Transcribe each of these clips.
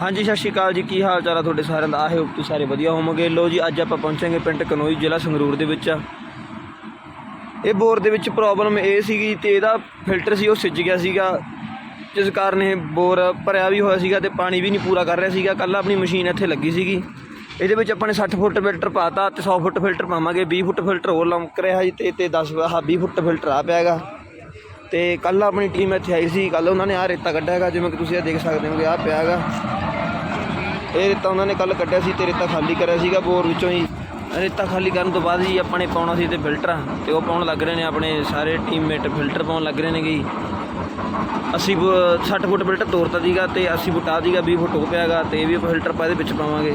ਹਾਂਜੀ, ਸਤਿ ਸ਼੍ਰੀ ਅਕਾਲ ਜੀ। ਕੀ ਹਾਲ ਚਾਲ ਆ ਤੁਹਾਡੇ ਸਾਰਿਆਂ ਦਾ? ਆਹੇ, ਤੁਸੀਂ ਸਾਰੇ ਵਧੀਆ ਹੋਵੋਗੇ। ਲੋ ਜੀ, ਅੱਜ ਆਪਾਂ ਪਹੁੰਚਾਂਗੇ ਪਿੰਡ ਕਨੋਈ, ਜ਼ਿਲ੍ਹਾ ਸੰਗਰੂਰ ਦੇ ਵਿੱਚ। ਇਹ ਬੋਰ ਦੇ ਵਿੱਚ ਪ੍ਰੋਬਲਮ ਇਹ ਸੀਗੀ ਤੇ ਇਹਦਾ ਫਿਲਟਰ ਸੀ, ਉਹ ਸਿੱਜ ਗਿਆ ਸੀਗਾ। ਜਿਸ ਕਾਰਨ ਇਹ ਬੋਰ ਭਰਿਆ ਵੀ ਹੋਇਆ ਸੀਗਾ ਤੇ ਪਾਣੀ ਵੀ ਨਹੀਂ ਪੂਰਾ ਕਰ ਰਿਹਾ ਸੀਗਾ। ਕੱਲ ਆਪਣੀ ਮਸ਼ੀਨ ਇੱਥੇ ਲੱਗੀ ਸੀਗੀ। ਇਹਦੇ ਵਿੱਚ ਆਪਾਂ ਨੇ 60 ਫੁੱਟ ਫਿਲਟਰ ਪਾਤਾ ਤੇ 100 ਫੁੱਟ ਫਿਲਟਰ ਪਾਵਾਂਗੇ। 20 ਫੁੱਟ ਫਿਲਟਰ ਹੋਰ ਲੰਕ ਰਿਹਾ ਜੀ ਤੇ ਤੇ 10 20 ਫੁੱਟ ਫਿਲਟਰ ਆ ਪਿਆ ਹੈਗਾ। ਤੇ ਕੱਲ ਆਪਣੀ ਟੀਮ ਇੱਥੇ ਆਈ ਸੀ ਕੱਲ ਉਹਨਾਂ ਨੇ ਆ ਰੇਤਾ ਕੱਢਿਆ ਹੈਗਾ, ਜਿਵੇਂ ਕਿ ਤੁਸੀਂ ਇਹ ਦੇਖ ਸਕਦੇ ਹੋ ਕਿ ਆ ਪਿਆ ਹੈਗਾ। ਇਹ ਰੇਤਾ ਉਹਨਾਂ ਨੇ ਕੱਲ ਕੱਢਿਆ ਸੀ ਤੇ ਰੇਤਾ ਖਾਲੀ ਕਰਿਆ ਸੀਗਾ ਬੋਰ ਵਿੱਚੋਂ ਹੀ। ਰੇਤਾ ਖਾਲੀ ਕਰਨ ਤੋਂ ਬਾਅਦ ਜੀ ਆਪਾਂ ਨੇ ਪਾਉਣਾ ਸੀ ਤੇ ਫਿਲਟਰ ਤੇ ਉਹ ਪਾਉਣ ਲੱਗ ਰਹੇ ਨੇ ਆਪਣੇ ਸਾਰੇ ਟੀਮਮੇਟ ਫਿਲਟਰ ਪਾਉਣ ਲੱਗ ਰਹੇ ਨੇਗੇ ਜੀ। 80 ਫੁ- 60 ਫੁੱਟ ਫਿਲਟਰ ਤੋਰਤਾ ਸੀਗਾ ਤੇ 80 ਫੁੱਟ ਆ ਸੀਗਾ 20 ਫੁੱਟ ਹੋ ਪਿਆਗਾ ਤੇ ਇਹ ਵੀ ਆਪਾਂ ਫਿਲਟਰ ਪਾ ਇਹਦੇ ਵਿੱਚ ਪਾਵਾਂਗੇ।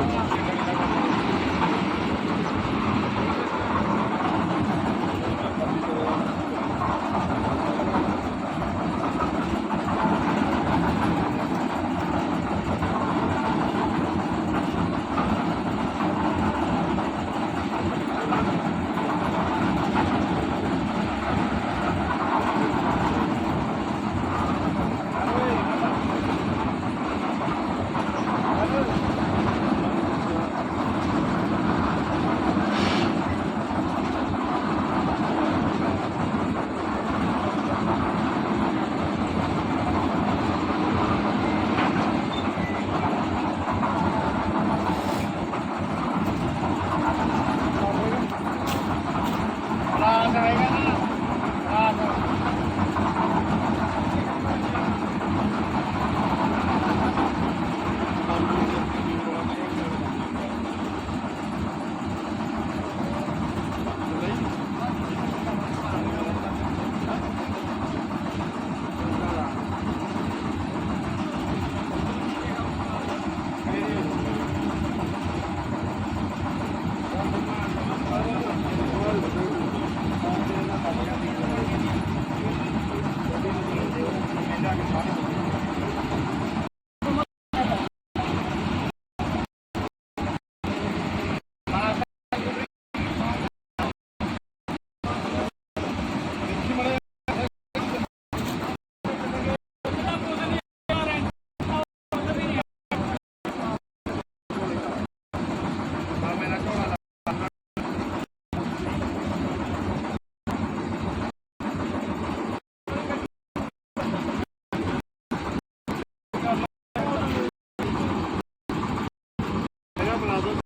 ਆ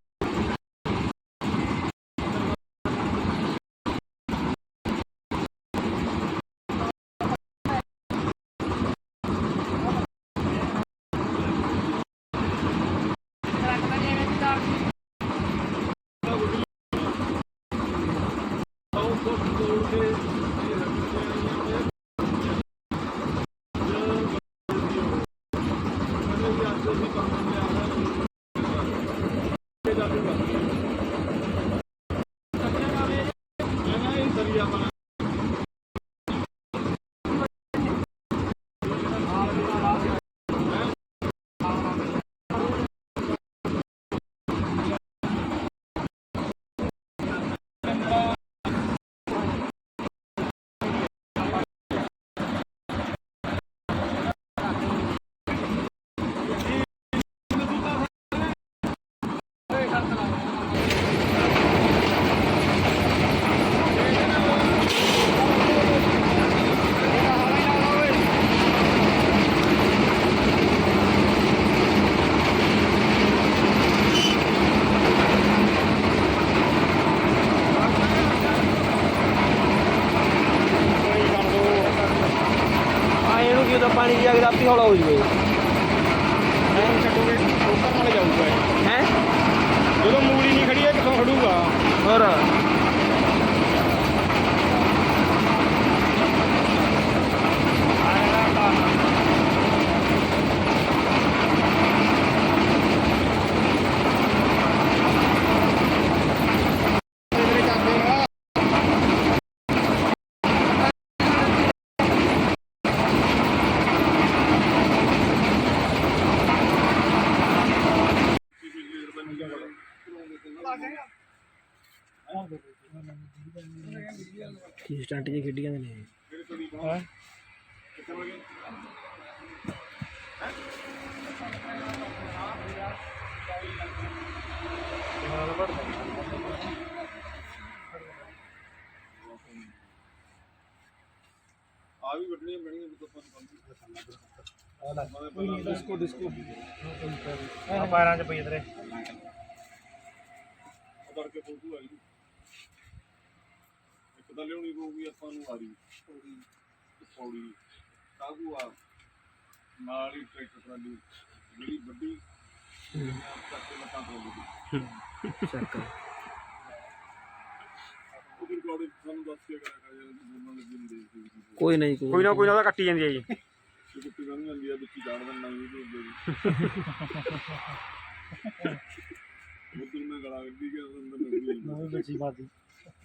ਪਾਣੀ ਦੀ ਅਗਰ ਆਪੀ ਹੌਲਾ ਹੋ ਜਵੇ। ਐਂ ਛੱਡੋਗੇ ਉੱਪਰ ਨਾਲ ਜਾਊਗਾ। ਹੈ? ਜਦੋਂ ਮੂਲੀ ਨਹੀਂ ਖੜੀ ਹੈ ਕਿੱਥੋਂ ਖੜੂਗਾ? ਹੋਰ। ਸਟੰਟ ਜੇ ਖੇਡੀਆਂ ਨੇ? ਹਾਂ? ਆ ਵੀ ਵੱਡਣੀਆਂ ਬਣੀਆਂ ਤੋਂ ਪੰਜ ਪੰਜ ਡਿਸਕੋ ਡਿਸਕੋ ਹਾਂ 12 ਚ ਪਈ ਤੇਰੇ। ਕਰਕੇ ਫੋਟੋ ਆਈ। ਤਾਂ ਲਿਆਉਣੀ ਪਊਗੀ ਆਪਾਂ ਨੂੰ ਆਰੀ ਪੌੜੀ ਕਾਗੂ ਆ। ਨਾਲ ਹੀ ਟਰੈਕਟਰ ਟਰਾਲੀ ਜਿਹੜੀ ਵੱਡੀ ਚੱਕੇ ਮਤਾਂ ਤੋਂ ਚੱਕ ਉਹ ਵੀ ਰਿਕਾਰਡਿੰਗ ਸਾਨੂੰ ਦੱਸ ਕੇ ਕਰਿਆ ਕਰ ਯਾਰ ਬੋਲਣ ਲੱਗੀ ਨਹੀਂ ਦੇਖੀ ਸੀ ਕੋਈ ਨਹੀਂ ਕੋਈ ਨਾ ਕੋਈ ਨਾ ਤਾਂ ਕੱਟੀ ਜਾਂਦੀ ਹੈ ਜੀ। ਕੁੱਤੀ ਕਹਿੰਦੀ ਜਾਂਦੀ ਆ ਵਿੱਚ ਜਾੜ ਦਿੰਦਾ ਇਹ ਤੇ ਉਹ ਮੈਂ ਗਲਾ ਕੱਢੀ ਗਿਆ ਅੰਦਰ ਲੱਗੀ ਬੱਚੀ ਬਾਦੀ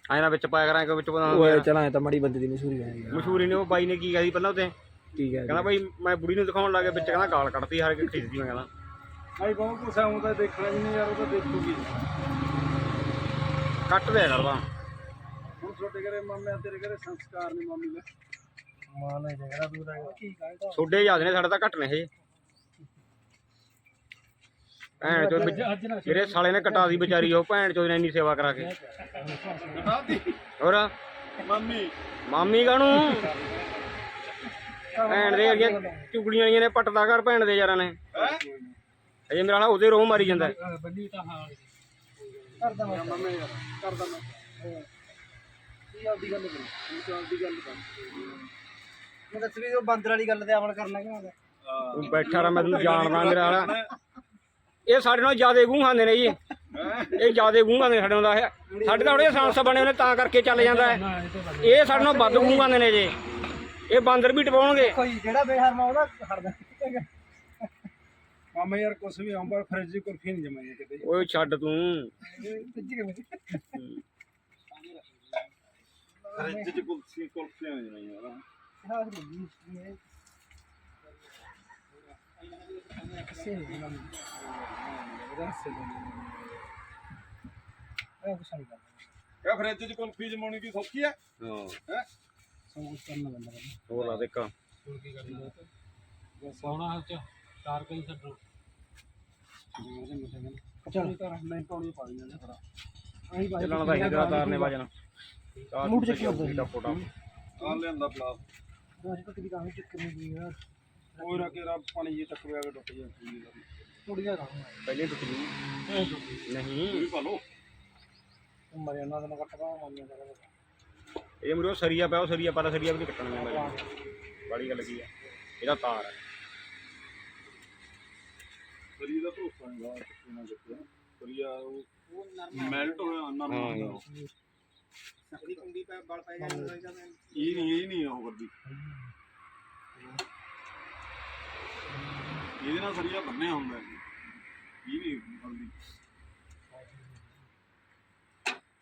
ਐਂ ਨਾ ਵਿੱਚ ਪਾਇਆ ਕਰਾਂ ਕਿ ਵਿੱਚ ਪਤਾ ਓਏ ਚਲਾਂ ਤਾਂ ਮੜੀ ਬੰਦੇ ਦੀ ਮਸ਼ਹੂਰੀ ਹੈ ਮਸ਼ਹੂਰੀ ਨੇ ਉਹ ਬਾਈ ਨੇ ਕੀ ਕਹੀ ਪਹਿਲਾਂ ਉਤੇ? ਠੀਕ ਹੈ ਕਹਿੰਦਾ ਭਾਈ ਮੈਂ ਬੁੜੀ ਨੂੰ ਦਿਖਾਉਣ ਲੱਗੇ ਵਿੱਚ ਕਹਿੰਦਾ ਗਾਲ ਕੱਢਦੀ ਹਰ ਇੱਕ ਖਿੱਚਦੀ ਮੈਂ ਕਹਿੰਦਾ। ਭਾਈ ਬਹੁਤ ਕੁਛ ਆਉਂਦਾ ਦੇਖਣਾ ਜੀ ਨਹੀਂ ਯਾਰ ਉਹ ਤਾਂ ਦੇਖੂਗੀ। ਕੱਟ ਦੇ ਕਰਦਾ ਹੁਣ ਤੁਹਾਡੇ ਘਰੇ ਮਾਮੇ ਤੇਰੇ ਘਰੇ ਸੰਸਕਾਰ ਨਹੀਂ ਮਾਮੀ ਦਾ। ਮਾਂ ਨੇ ਜਿਹੜਾ ਤੂੰ ਦਾ ਕੀ ਕਹਿੰਦਾ ਛੋਡੇ ਯਾਦ ਨੇ ਸਾਡੇ ਤਾਂ ਘੱਟ ਨੇ ਇਹ। ਭੈਣ ਚੋ ਜਿਹੜੇ ਸਾਲੇ ਨੇ ਕਟਾ ਦੀ ਵਿਚਾਰੀ ਉਹ ਭੈਣ ਚੋ ਨੇ ਇੰਨੀ ਸੇਵਾ ਕਰਾ ਕੇ। ਹੋਰ? ਮੰਮੀ। ਮਾਮੀ ਕਾਹਨੂੰ? ਭੈਣ ਦੇ ਅੜੀਆਂ ਚੁਗਲੀਆਂ ਵਾਲੀਆਂ ਨੇ ਪੱਟਦਾ ਘਰ ਭੈਣ ਦੇ ਯਾਰਾਂ ਨੇ। ਅਜੇ ਮੇਰਾ ਨਾਲ ਉਹਦੇ ਰੋਹ ਮਾਰੀ ਜਾਂਦਾ ਹੈ। ਬੰਦੀ ਤਾਂ ਹਾਂ ਕਰਦਾ ਮੈਂ ਮਾਮੇ ਯਾਰ ਕਰਦਾ ਮੈਂ ਕੀ ਆਪਦੀ ਗੱਲ ਕਰੀ। ਕੀ ਆਪਦੀ ਗੱਲ ਕਰ। ਮੈਂ ਦੱਸ ਵੀ ਉਹ ਬਾਂਦਰ ਵਾਲੀ ਗੱਲ ਤੇ ਅਮਲ ਕਰਨਾ ਹੁੰਦਾ ਤੂੰ ਬੈਠਾ ਰਹਾ ਮੈਂ ਤੈਨੂੰ ਜਾਣਦਾ ਮੇਰਾ ਵਾਲਾ ਇਹ ਸਾਡੇ ਨਾਲ ਜਿਆਦੇ ਗੂੰ ਖਾਂਦੇ ਨੇ ਜੀ। ਇਹ ਜਿਆਦੇ ਗੂੰ ਖਾਂਦੇ ਨੇ ਸਾਡੇ ਨਾਲ ਇਹ ਸਾਡੇ ਤਾਂ ਥੋੜੇ ਸਾਂਸ ਬਣੇ ਨੇ ਤਾਂ ਕਰਕੇ ਚੱਲ ਜਾਂਦਾ ਹੈ। ਇਹ ਸਾਡੇ ਨਾਲ ਵੱਧ ਗੂੰ ਖਾਂਦੇ ਨੇ ਜੀ। ਇਹ ਬਾਂਦਰ ਵੀ ਟਪਾਉਣਗੇ। ਕੋਈ ਜਿਹੜਾ ਬੇਸ਼ਰਮਾ ਉਹਦਾ ਖੜਦਾ ਮਾਮਾ ਯਾਰ ਕੁਛ ਵੀ ਆਉਂਦਾ ਫਰਿੱਜ ਦੀ ਕੁਲਫੀ ਨਹੀਂ ਜਮਾਈ ਕਿਤੇ। ਓਏ ਛੱਡ ਤੂੰ। ਫਰਿੱਜ ਚ ਕੁਲਫੀ ਕੁਲਫੀਆਂ ਨੇ ਜਣੀਆਂ ਯਾਰ। ਹਾਂ ਜੀ ਇਹ ਫਰਿੱਜ ਚ ਕੁਲਫੀ ਜਮਾਉਣੀ ਕੀ ਸੌਖੀ ਹੈ ਹਾਂ। ਹੈ? ਸਭ ਕੁਛ ਕਰਨਾ ਪੈਂਦਾ ਹੋਰ ਲਾ ਦੇਖ ਸੋਣਾ ਹੱਥ ਚਾਰ ਕਈ ਛੱਡੋ। ਚੱਲ। ਮੈਂ ਪਾਉਣੀ ਪਾ ਦਿੰਦਾ ਥੋੜਾ ਆਹੀ ਬਾਈ ਚੱਲਣ ਦਾ ਹੀਰਾ ਤਾਰ ਨੇ ਵਜਣਾ ਮੂਡ ਚੱਕੀ ਹੁੰਦਾ ਦਾ ਫੋਟਾ ਆ ਲਿਆਂਦਾ ਪਲਾਸ ਦੋਸ਼ ਤੱਕ ਦੀ ਕਾਹੀ ਚੱਕਰ ਨਹੀਂ ਦੀ ਯਾਰ ਕੋਈ ਨਾ ਕਿ ਰੱਬ ਪਾਣੀ ਜੇ ਤੱਕ ਆ ਕੇ ਟੁੱਟ ਜਾਂਦੀ ਹੈ ਥੋੜੀ ਜਿਹਾ ਕੰਮ ਪਹਿਲੇ ਟੁੱਟ ਗਈ ਨਹੀਂ ਵੀ ਭਾਲੋ ਮਰੇ ਉਹਨਾਂ ਦਾ ਮੈਂ ਕੱਟਦਾ ਮੰਮੀ ਦਾ ਇਹ ਮੁਰੋ ਸਰੀਆ ਪਿਆ ਉਹ ਸਰੀਆ ਪਹਿਲਾਂ ਸਰੀਆ ਵੀ ਨਹੀਂ ਕੱਟਣਾ ਜਾਂਦਾ ਬੜੀ ਗੱਲ ਕੀ ਆ? ਇਹਦਾ ਤਾਰ ਹੈ ਸਰੀਰ ਦਾ ਭਰੋਸਾ ਨਹੀਂ ਗਾ ਕਿਤੇ ਨਾ ਕਿਤੇ ਸਰੀਆ ਉਹ ਮੈਲਟ ਹੋਇਆ ਨਰਮ ਹਾਂ। ਹੁੰਦਾ ਉਹ। ਸਕਦੀ ਕੁੰਡੀ ਪੈ ਬਲ ਪੈ ਜਾਂਦਾ ਇਹ ਨਹੀਂ ਇਹ ਨਹੀਂ ਉਹ ਕਰਦੀ ਇਹਦੇ ਨਾਲ ਸਰੀਆ ਬੰਨਿਆ ਹੁੰਦਾ ਹੈ। ਇਹ ਨਹੀਂ ਕਰਦੀ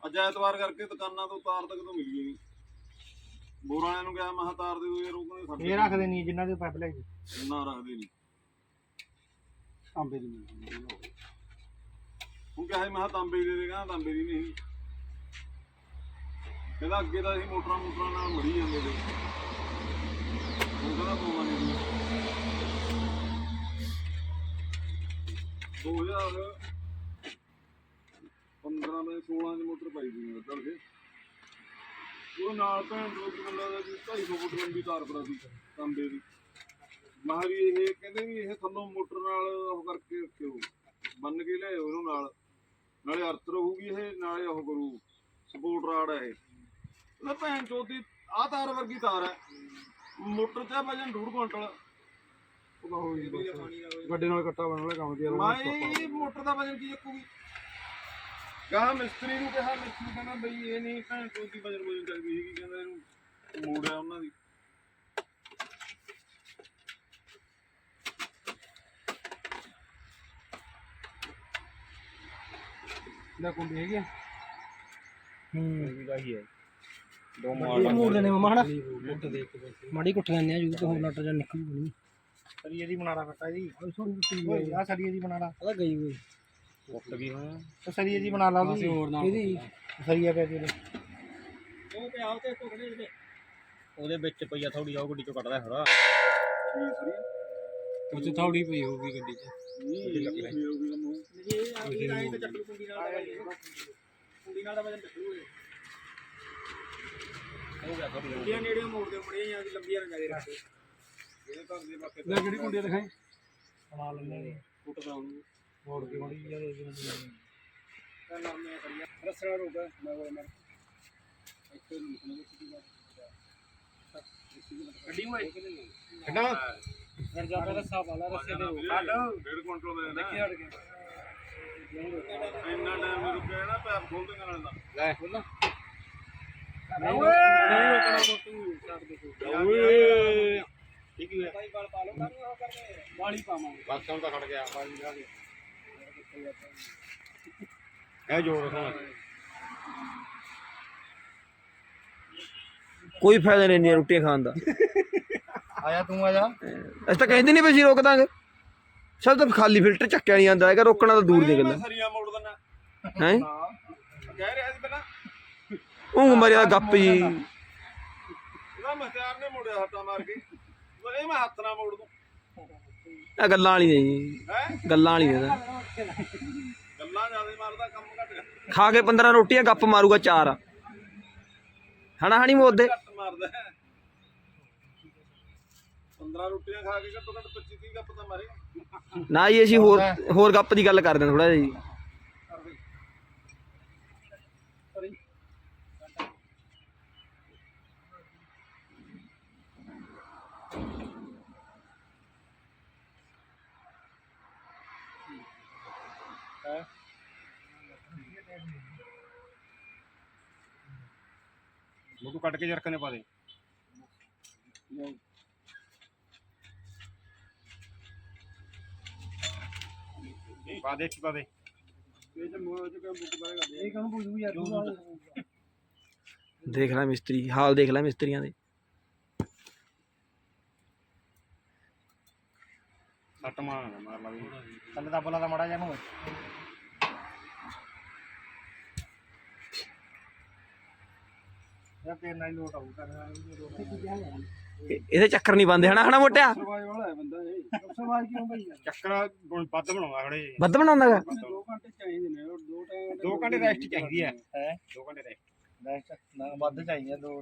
ਅੱਜ ਐਤਵਾਰ ਕਰਕੇ ਦੁਕਾਨਾਂ ਤੋਂ ਤਾਰ ਤੱਕ ਤੋਂ ਮਿਲੀ ਨਹੀਂ ਬੋਰ ਵਾਲਿਆਂ ਨੂੰ ਕਿਹਾ ਮੈਂ ਤਾਰ ਦੇ ਦੋ ਯਾਰ ਉਹ ਕਹਿੰਦੇ ਇਹ ਰੱਖਦੇ ਨਹੀਂ ਜਿਨ੍ਹਾਂ ਦੇ ਪਾਈਪ ਲੈ ਨਾ ਰੱਖਦੇ ਨਹੀਂ। ਤਾਂਬੇ ਦੀ ਮਿਲਦੀ ਹੁਣ ਕਿਹਾ ਸੀ ਮੈਂ ਕਿਹਾ ਤਾਂਬੇ ਦੀ ਦੇ ਦੇ ਕਹਿੰਦਾ ਤਾਂਬੇ ਦੀ ਨਹੀਂ। ਕਹਿੰਦਾ ਅੱਗੇ ਤਾਂ ਅਸੀਂ ਮੋਟਰਾਂ ਮੋਟਰਾਂ ਨਾਲ ਮੜੀ ਜਾਂਦੇ ਤੇ ਹੁਣ ਕਹਿੰਦਾ ਦੋਵਾਂ ਨੇ 2000 15 ਦੇ 16 ਚ ਮੋਟਰ ਪਾਈ ਦੀ ਮੈਂ ਚੱਲ ਉਹ ਨਾਲ ਭੈਣ ਦੋ ਕਿ ਮੁੰਡਾ ਦਾ 250 ਫੁੱਟ ਲੰਬੀ ਤਾਰ ਪੜਾ ਸੀ, ਤਾਂਬੇ ਦੀ। ਮਹਾ ਵੀ ਇਹ ਕਹਿੰਦੇ ਵੀ ਇਹ ਥੱਲੋਂ ਮੋਟਰ ਨਾਲ ਉਹ ਕਰਕੇ ਰੱਖਿਓ। ਬੰਨ ਕੇ ਲਿਆਇਓ ਇਹਨੂੰ ਨਾਲ। ਨਾਲੇ ਅਰਥ ਰਹੂਗੀ ਇਹ, ਨਾਲੇ ਉਹ ਕਰੂ। ਸਪੋਰਟ ਰਾਡ ਹੈ ਇਹ। ਉਹਦਾ ਭੈਣ ਚੋਦੀ ਆ ਤਾਰ ਵਰਗੀ ਤਾਰ ਹੈ। ਮੋਟਰ ਤੇ ਵਜਨ ਡੂਢ ਕੁਇੰਟਲ। ਉਹਦਾ ਗੱਡੇ ਨਾਲ ਕੱਟਾ ਬਣ ਵਾਲਾ ਕੰਮ ਦੀ ਮਾਈ ਮੋਟਰ ਦਾ ਵਜਨ ਕੀ ਚੱਕੂਗੀ? ਕਹਾ ਮਿਸਤਰੀ ਨੂੰ ਕਿਹਾ ਮਿਸਤਰੀ ਕਹਿੰਦਾ ਬਈ ਇਹ ਨਹੀਂ ਭੈਣ ਚੋਦੀ ਵਜਨ ਵਜਨ ਚੱਲਦੀ ਸੀਗੀ ਕਹਿੰਦਾ ਇਹਨੂੰ ਮੋੜ ਹੈ ਉਹਨਾਂ ਦੀ। ਦਾ ਕੁੰਡੀ ਹੈਗੀ ਆ? ਹੂੰ। ਇਹ ਦਾ ਹੀ ਹੈ ਦੋ ਇਹ ਮੂਰ ਦੇਣੇ ਮਮਾ ਹਣਾ ਮਾੜੀ ਕੁੱਟ ਲੈਣੇ ਆ ਜੂ ਤੋਂ ਨਟ ਜਾਂ ਨਿਕਲ ਬਣੀ ਸਰੀਏ ਦੀ ਬਣਾੜਾ ਕੱਟਾ ਜੀ। ਉਹ ਥੋੜੀ ਓਏ ਆ ਸਰੀਏ ਦੀ ਬਣਾੜਾ ਆ ਗਈ ਹੋਈ ਉੱਟ ਗਈ ਹਾਂ ਤੇ ਸਰੀਏ ਦੀ ਬਣਾ ਲਾ ਉਹਦੀ ਇਹਦੀ ਸਰੀਆ ਪਿਆ ਜੀ ਉਹ ਪਿਆ ਉਹ ਤੇ ਟੁਕੜੇ ਦੇ। ਉਹਦੇ ਵਿੱਚ ਪਈਆ ਥੋੜੀ ਆ ਉਹ ਗੱਡੀ ਚੋਂ ਕੱਢਦਾ ਕੀ ਸਰੀ ਉੱਥੇ ਥੋੜੀ ਪਈ ਹੋਊਗੀ ਗੱਡੀ 'ਚ। ਨਹੀਂ ਇਹ ਵੀ ਹੋਊਗੀ ਨਾ ਮੂੰਹ ਕੁੰਡੀ ਨਾਲ ਕੁੰਡੀ ਨਾਲ ਦਾ ਵਜਨ ਚੱਕੂ ਹੋ ਗਿਆ ਥੋੜੀ ਨੇੜੇ ਮੋੜ ਦੇ ਮੜੀਆਂ ਜਾਂ ਲੰਬੀਆਂ ਨਾ ਰੱਖੇ ਘਰ ਦੇ ਬਾਕੀ ਲੈ ਕਿਹੜੀ ਕੁੰਡੀ ਦਿਖਾਈ? ਬਣਾ ਲੈਣੇ ਫੁੱਟਦਾ ਉਹਨੂੰ। ਮੋੜ ਕੇ ਮੜੀ ਯਾਰ ਇਹ ਜਿਹੜਾ ਰਸੜਾ ਰੋਗਾ ਮੈਂ ਉਹ ਮਰ ਇੱਥੇ ਨੂੰ ਕਿੱਥੇ ਜਾ ਗੱਡੀ ਹੋਏ ਕੱਢਾਂ ਫਿਰ ਜਾ ਕੇ ਰਸਾ ਵਾਲਾ ਰਸੇ ਦੇ ਡੇਢ ਕੁਇੰਟਲ ਦੇ ਦੇਣਾ। ਦੇਖੀ ਹਟ ਗਿਆ ਇੰਨਾ ਟਾਈਮ ਰੁਕਿਆ ਨਾ ਪੈਪ ਖੋਲ ਦੇ ਨਾਲ ਦਾ। ਲੈ। ਨਹੀਂ ਰੋਕਣਾ ਤੂੰ ਛੱਡ ਦੇ ਓਏ। ਠੀਕ ਹੈ ਭਾਈ ਬਲ ਪਾ ਲਓ ਵਾਲੀ ਪਾਵਾਂਗੇ। ਬਸ ਹੁਣ ਤਾਂ ਖੜ ਗਿਆ। ਇਹ ਜੋੜ ਰਖਾਂ ਕੋਈ ਫਾਇਦਾ ਨਹੀਂ ਇੰਨੀਆਂ ਰੋਟੀਆਂ ਖਾਣ ਦਾ। ਆਇਆ ਤੂੰ ਆ ਜਾ ਅਸੀਂ ਤਾਂ ਕਹਿੰਦੇ ਨਹੀਂ ਵੀ ਅਸੀਂ ਰੋਕ ਦਾਂਗੇ। ਸਭ ਤੋਂ ਖਾਲੀ ਫਿਲਟਰ ਚੱਕਿਆ ਨਹੀਂ ਜਾਂਦਾ ਹੈਗਾ ਰੋਕਣਾ ਤਾਂ ਦੂਰ ਦੀ ਗੱਲ ਮੈਂ ਸਰੀਆ ਮੋੜ ਦਿੰਦਾ। ਹੈ? ਕਹਿ ਰਿਹਾ ਸੀ ਪਹਿਲਾਂ। ਉਂਗ ਮਰਿਆ ਗੱਪ ਜੀ। ਇਹਦਾ ਮਖਤਿਆਰ ਨੇ ਮੋੜਿਆ ਹੱਟਾ ਮਾਰ ਕੇ। ਉਹ ਇਹ ਮੈਂ ਹੱਥ ਨਾਲ ਮੋੜ ਦੂੰ। ਆ ਗੱਲਾਂ ਵਾਲੀ ਨਹੀਂ ਹੈ? ਗੱਲਾਂ ਵਾਲੀ ਨਹੀਂ ਗੱਲਾਂ ਜ਼ਿਆਦਾ ਮਾਰਦਾ ਕੰਮ ਘੱਟ। ਖਾ ਕੇ 15 ਰੋਟੀਆਂ ਗੱਪ ਮਾਰੂਗਾ ਚਾਰ। ਹਣਾ ਹਣੀ ਮੋਦੇ ਘੱਟ ਮਾਰਦਾ। ਹੈ 15 ਰੋਟੀਆਂ ਖਾ ਕੇ ਘੱਟੋ ਘੱਟ 25 30 ਕੱਪ ਤਾਂ ਮਾਰੇ। ਨਾ ਜੀ ਅਸੀਂ ਹੋਰ ਹੋਰ ਗੱਪ ਦੀ ਗੱਲ ਕਰਦੇ ਹਾਂ ਥੋੜਾ ਜਿਹਾ ਜੀ। ਮੋਟੂ ਕੱਟ ਕੇ ਜਰਕਨੇ ਪਾ ਦੇ। ਪਾ ਦੇ ਕੀ ਪਾ ਦੇ। ਇਹ ਕਾਹਨੂੰ ਪੁੱਛੂ ਯਾਰ ਤੂੰ ਦੇਖ ਲੈ ਮਿਸਤਰੀ ਹਾਲ ਦੇਖ ਲੈ ਮਿਸਤਰੀਆਂ ਦੇ। ਸੱਟ ਮਾਰ ਮਾਰ ਲਾ ਵੀ ਥੱਲੇ ਦਾ ਬੋਲਾ ਦਾ ਮੜਾ ਜਾ ਨੂੰ ਯਾਰ ਤੇਰੇ ਨਾਲ ਹੀ ਲੋਟ ਆਊ ਕਰਨਾ ਇਹ- ਇਹਦੇ ਚੱਕਰ ਨਹੀਂ ਬੰਦੇ ਹਨਾ ਹਨਾ ਮੋਟਿਆ? ਸਰਵਾਈ ਵਾਲਾ ਹੈ ਬੰਦਾ ਇਹ। ਸਰਵਾਈ ਕਿਉਂ ਬਈ ਚੱਕਰ ਹੁਣ ਵੱਧ ਬਣਾਉਂਦਾ ਖੜੇ ਵੱਧ ਬਣਾਉਂਦਾਗਾ? 2 ਘੰਟੇ ਚਾਹੀਦੇ ਨੇ ਉਹ ਦੋ ਟਾਈਮ ਦੋ ਘੰਟੇ ਰੈਸਟ ਚਾਹੀਦੀ ਹੈ। ਹੈ? ਦੋ ਘੰਟੇ ਰੈਸਟ ਨਾ ਵੱਧ ਚਾਹੀਦੇ ਦੋ।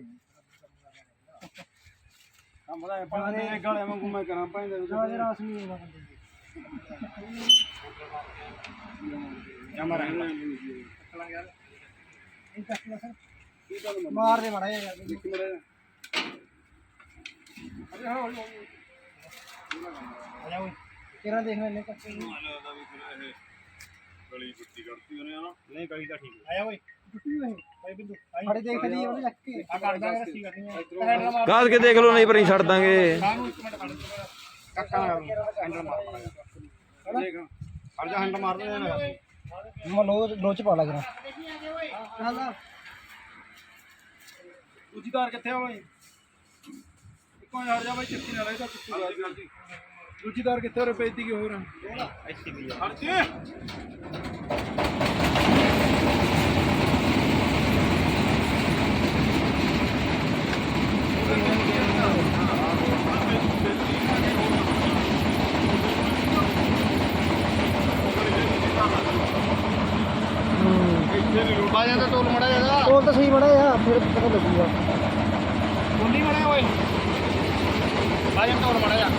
ਕੰਮ ਦਾ ਪਾਣੇ ਗਾਲੇ ਵਾਂਗੂ ਮੈਂ ਕਰਾਂ ਪੈਂਦੇ ਉਹਦੇ ਰਾਸ ਨਹੀਂ ਹੋਣਾ ਜਾਂ ਮਾਰ ਮਾਰ ਦੇ ਮੜਾ ਯਾਰ। ਦੇਖ ਮੜਾ ਅਰੇ ਹਾਂ ਆ ਜਾ ਓਏ। ਕਿਹੜਾ ਦੇਖ ਲੈ ਕੱਕੇ ਲੱਗਦਾ ਵੀ ਫਿਰ ਇਹ ਗਲੀ ਗੁੱਟੀ ਕਰਤੀ ਉਹਨੇ ਹਨਾ? ਨਹੀਂ ਗਲੀ ਤਾਂ ਠੀਕ ਆਇਆ ਓਏ। ਟੁੱਟੀ ਹੋਈ ਭਾਈ ਬਿੰਦੂ ਫੜੇ ਦੇਖ ਲਈ ਉਹਨੇ ਚੱਕ ਕੇ। ਆ ਕੱਢ ਦਾਂਗੇ ਰੱਸੀ ਕਰਨੀ ਹੈ ਕਾਸ ਕੇ ਦੇਖ ਲਓ ਨਹੀਂ ਪਰ ਨਹੀਂ ਛੱਡ ਦਾਂਗੇ। ਕਾਹਨੂੰ ਇੱਕ ਮਿੰਟ ਕੱਢ ਕੱਕਾ ਹੈਂਡਲ ਮਾਰ ਦੇਖ। ਹਰ ਜਾ ਹੈਂਡਲ ਮਾਰ ਦੇ। ਨਾ ਮੈਂ ਲੋ ਲੋ ਚ ਪਾ ਲਾ ਕਰਾਂ ਹਾਲਾ ਦੂਜੀ ਕਾਰ ਕਿੱਥੇ ਆ ਓਏ? ਇੱਕੋ ਹਟ ਜਾ ਬਾਈ ਚਿੱਟੀ ਨਾਲ ਇਹਦਾ ਚਿੱਟੀ ਕਾਰ ਦੂਜੀ ਕਾਰ ਕਿੱਥੇ ਰੁਪਏ ਦੀ ਕੀ ਹੋਰ ਐਸੀ ਵੀ ਜੀ। ਆ ਜਾਂਦਾ ਤੋਲ ਮੜਾ ਜਾਂਦਾ ਤੋਲ ਤਾਂ ਸਹੀ ਮੜਾ ਆ ਫਿਰ ਪਤਾ ਲੱਗੂਗਾ ਬੋਲੀ ਮੜਾ ਓਏ ਆ ਜਾਂਦਾ ਤੋਲ ਮੜਾ ਜਾ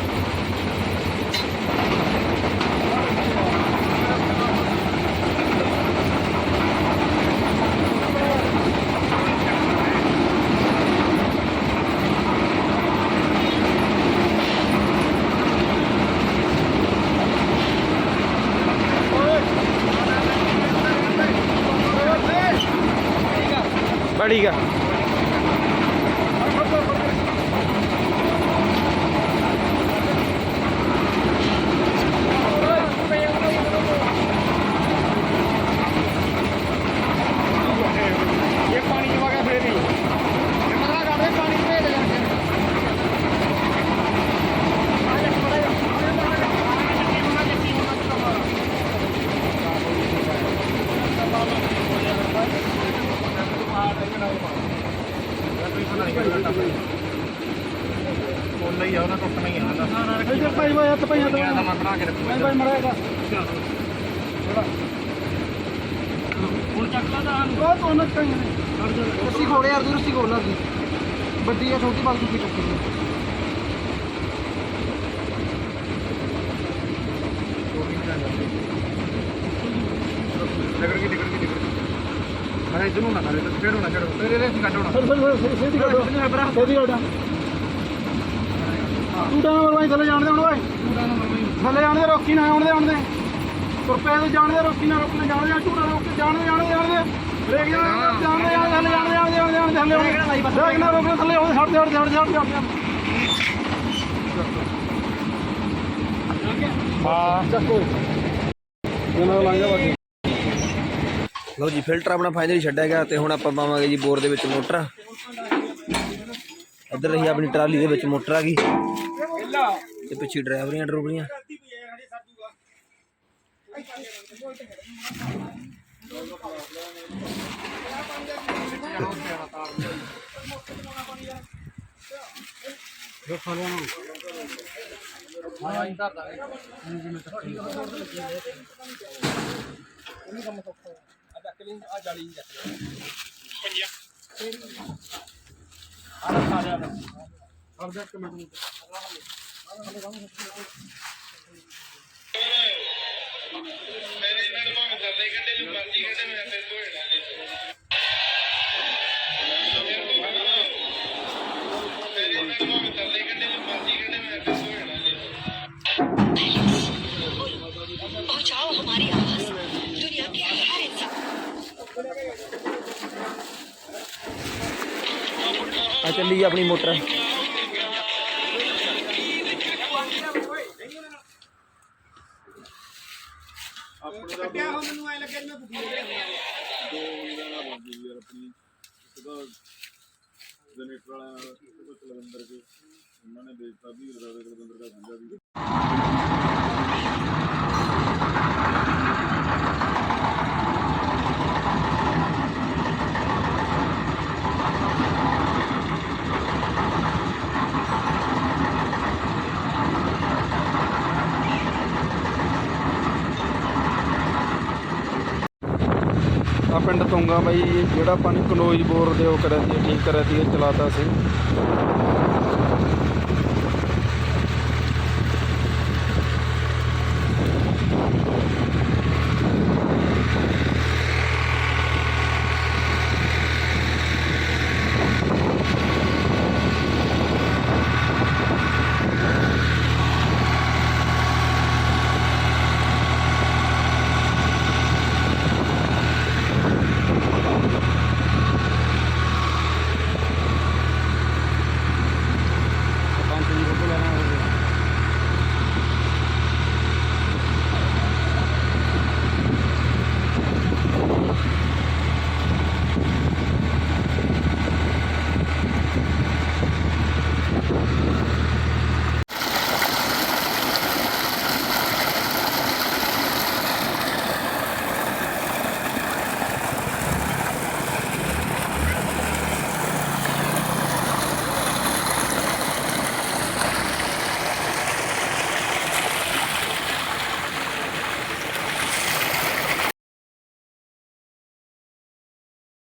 ਬੜੀਗਾ ਇਹ ਹੋਏ ਮਰੇਗਾ ਹੁਣ ਚੱਕ ਲਾ ਤਾਂ ਉਹ ਤੋਂ ਨਾ। ਕਹੀਂ ਰੱਸੀ ਖੋਲੇ ਯਾਰ ਦੂਰ ਰੱਸੀ ਖੋਲਣਾ ਸੀ ਵੱਡੀ ਆ ਛੋਟੀ ਬਾਲੂ ਕੀ ਚੁੱਕੀ ਨਿਕਲ ਗਈ ਨਿਕਲ ਗਈ ਨਿਕਲ ਗਈ। ਮੈਂ ਇਧਰ ਨੂੰ ਨਾ ਕਰੇ ਤੇ ਫੇਰ ਹੋਣਾ ਚੜੋ ਤੇਰੇ ਰੇਸ ਕੱਢ ਹੋਣਾ। ਸੇਦੀ ਕੱਢੋ। ਸੇਦੀ ਕੱਢੋ ਤੂੰ ਤਾਂ ਮਰਵਾਈ ਚਲੇ ਜਾਣਦੇ ਹੁਣ ਓਏ। ਤੂੰ ਤਾਂ ਥੱਲੇ ਜਾਣ ਦੇ ਰੋਕੀ ਨਾ ਆਉਣ ਦੇ ਆਉਣ ਦੇ ਤੁਰਪੇ ਤੇ ਜਾਣ ਦੇ ਰੋਕੀ ਨਾ ਰੋਕੀ ਜਾਣ ਦੇ ਟੂਟਾ ਰੋਕ ਕੇ ਜਾਣ ਦੇ ਜਾਣ ਦੇ ਜਾਣ ਦੇ ਬ੍ਰੇਕ ਜਾਣ ਦੇ ਜਾਣ ਦੇ ਜਾਣ ਦੇ ਜਾਣ ਦੇ ਜਾਣ ਦੇ ਜਾਣ ਦੇ ਥੱਲੇ ਆਉਣ ਬ੍ਰੇਕ ਨਾ ਰੋਕ ਥੱਲੇ ਆਉਣ ਛੱਡ ਦੇ ਛੱਡ ਦੇ ਛੱਡ ਦੇ ਹਾਂ ਚੱਕੋ ਇਹਨਾਂ ਲੰਘ ਜਾ ਬਾਕੀ ਲਓ ਜੀ ਫਿਲਟਰ ਆਪਣਾ ਫਾਈਨਲੀ ਛੱਡਿਆ ਗਿਆ ਤੇ ਹੁਣ ਆਪਾਂ ਪਾਵਾਂਗੇ ਜੀ ਬੋਰ ਦੇ ਵਿੱਚ ਮੋਟਰ ਇੱਧਰ ਰਹੀ ਆਪਣੀ ਟਰਾਲੀ ਦੇ ਵਿੱਚ ਮੋਟਰ ਆ ਗਈ ਤੇ ਪਿੱਛੇ ਡਰਾਈਵਰੀਆਂ ada ada ada ada Llegan de los martí, de los aventureros. De los martí, de los aventureros. Alex, oye, venga, vamos a la casa. ¡Ay, qué! ਆਪਣੀ ਇੱਕ ਜਨਰੇਟਰ ਵਾਲਿਆਂ ਨਾਲ ਇੱਕ ਕੇ ਉਹਨਾਂ ਨੇ ਵੇਚਤਾ ਵੀ ਰਦਾ ਦੇ ਕੁਲਵਿੰਦਰ ਦਾ ਸਮਝਿਆ ਵੀ। ਪਿੰਡ ਤੁੰਗਾ ਬਾਈ, ਜਿਹੜਾ ਪਾਣੀ ਕਨੋਜ ਬੋਰ ਦੇ ਉਹ ਕਰਿਆ ਸੀ, ਠੀਕ ਕਰਿਆ ਸੀ ਚਲਾਤਾ ਸੀ।